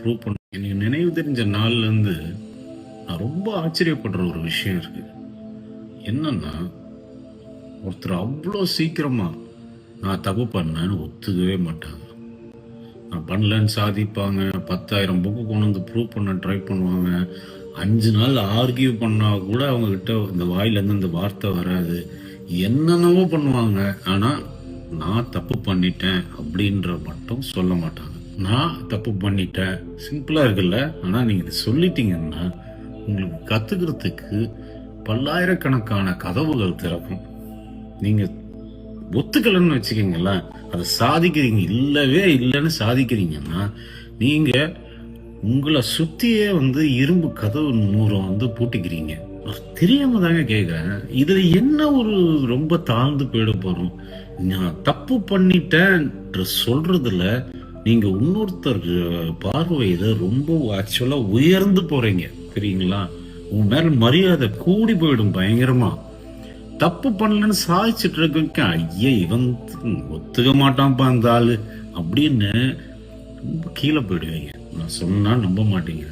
Prove பண்ண. எனக்கு நினைவு தெரிஞ்ச நாள்லேருந்து நான் ரொம்ப ஆச்சரியப்படுற ஒரு விஷயம் இருக்கு. என்னன்னா ஒருத்தர் அவ்வளோ சீக்கிரமாக நான் தப்பு பண்ணேன்னு ஒத்துக்கவே மாட்டாங்க. நான் பண்ணலன்னு சாதிப்பாங்க பத்தாயிரம் புக்கு கொண்டு வந்து ப்ரூவ் பண்ண ட்ரை பண்ணுவாங்க. அஞ்சு நாள் ஆர்கியூ பண்ணால் கூட அவங்கக்கிட்ட இந்த வாயிலேருந்து இந்த வார்த்தை வராது. என்னென்னவோ பண்ணுவாங்க. ஆனால் நான் தப்பு பண்ணிட்டேன் அப்படின்ற மட்டும் சொல்ல மாட்டாங்க. நான் தப்பு பண்ணிட்டேன். சிம்பிளாக இருக்குல்ல? ஆனால் நீங்கள் இதை சொல்லிட்டீங்கன்னா உங்களுக்கு கற்றுக்கிறதுக்கு பல்லாயிரக்கணக்கான கதவுகள் திறக்கும். நீங்கள் ஒத்துக்கலன்னு வச்சுக்கீங்களேன். அதை சாதிக்கிறீங்க. இல்லவே இல்லைன்னு சாதிக்கிறீங்கன்னா நீங்கள் உங்களை சுற்றியே வந்து இரும்பு கதவு நூறம் வந்து பூட்டிக்கிறீங்க. தெரியாம தாங்க கேட்குறேன் இதில் என்ன ஒரு ரொம்ப தாழ்ந்து போயிட போகிறோம் நான் தப்பு பண்ணிட்டேன் சொல்றதுல நீங்க இன்னொருத்தர் பார்வையில ரொம்ப ஆக்சுவலா உயர்ந்து போறீங்க. தெரியுங்களா உன் மேல மரியாதை கூடி போயிடும் பயங்கரமா. தப்பு பண்ணலன்னு சாதிச்சுட்டு இருக்க ஐயா இவன் ஒத்துக்க மாட்டான்ப்பா அந்த ஆளு. அப்படின்னு ரொம்ப கீழே போயிடுவீங்க. நான் சொன்னா நம்ப மாட்டீங்க.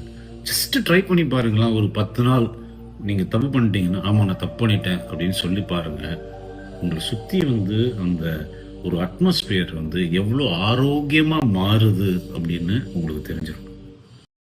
ஜஸ்ட் ட்ரை பண்ணி பாருங்களா ஒரு பத்து நாள் நீங்க தப்பு பண்ணிட்டீங்கன்னா ஆமா நான் தப்பு பண்ணிட்டேன் அப்படின்னு சொல்லி பாருங்க. உங்களை சுத்தி வந்து அந்த ஒரு அட்மாஸ்பியர் வந்து எவ்வளோ ஆரோக்கியமாக மாறுது அப்படின்னு உங்களுக்கு தெரிஞ்சிடும்